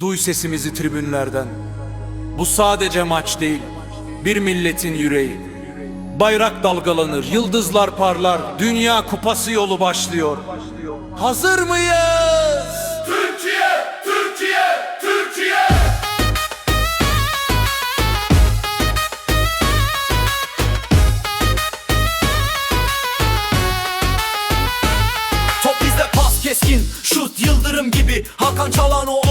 Duy sesimizi tribünlerden. Bu sadece maç değil, bir milletin yüreği. Bayrak dalgalanır, yıldızlar parlar, Dünya Kupası yolu başlıyor. Hazır mıyız? Türkiye, Türkiye, Türkiye. Top bizde pas keskin Şut yıldırım gibi Hakan Çalhanoğlu orta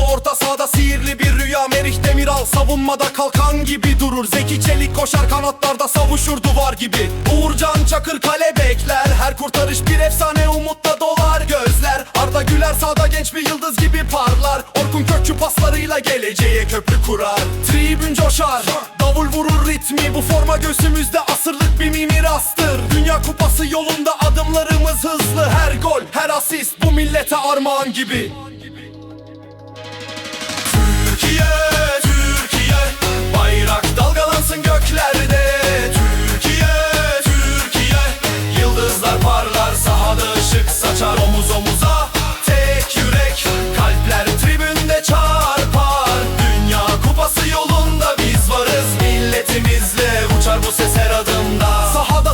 sahada sihirli bir rüya Merih Demiral. Savunmada kalkan gibi durur. Zeki Çelik koşar kanatlarda savuşur duvar gibi. Uğurcan Çakır kale bekler. Her kurtarış bir efsane umutla dolar gözler. Arda Güler sağda genç bir yıldız gibi parlar. Orkun Kökçü paslarıyla geleceğe köprü kurar. Tribün coşar Davul vurur ritmi. Bu forma göğsümüzde asırlık bir mirastır Dünya kupası yolunda adımlarımız hızlı. Her gol her asist bu millete armağan gibi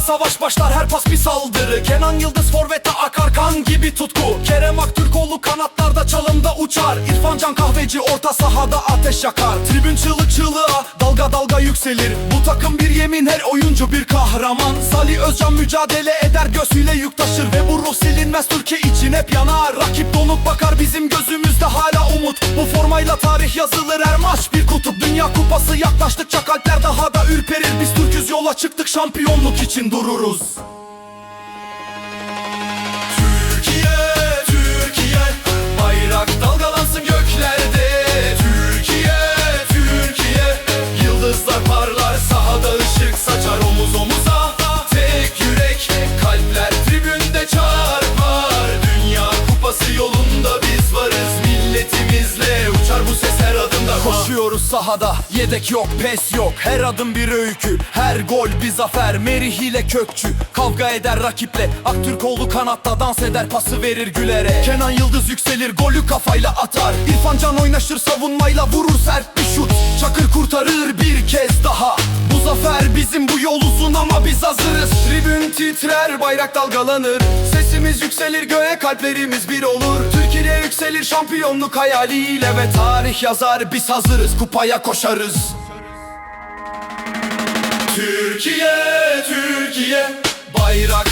savaş başlar her pas bir saldırı. Kenan Yıldız forvete akar kan gibi tutku. Kerem Aktürkoğlu kanatlarda çalımda uçar. İrfan Can Kahveci orta sahada ateş yakar. Tribün çığlık çığlığa dalga dalga yükselir. Bu takım bir yemin her oyuncu bir kahraman. Salih Özcan mücadele eder göğsüyle yük taşır. Ve bu ruh silinmez Türkiye için hep yanar. Rakip donuk bakar bizim gözümüzde hala umut. Bu formayla tarih yazılır her maç bir kutup. Dünya kupası yaklaştıkça kalpler yola çıktık şampiyonluk için dururuz Koşuyoruz sahada yedek yok pes yok. Her adım bir öykü her gol bir zafer. Merih ile kökçü kavga eder rakiple. Aktürkoğlu kanatta dans eder pası verir Güler'e Kenan Yıldız yükselir golü kafayla atar. İrfan Can oynaşır savunmayla vurur sert bir şut. Çakır kurtarır bir kez daha zafer bizim bu yol uzun ama biz hazırız. Tribün titrer bayrak dalgalanır. Sesimiz yükselir göğe kalplerimiz bir olur. Türkiye yükselir şampiyonluk hayaliyle Ve tarih yazar biz hazırız. Kupaya koşarız. Türkiye, Türkiye Bayrak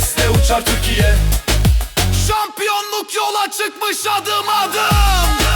sesle uçar Türkiye. Şampiyonluk yola çıkmış adım adım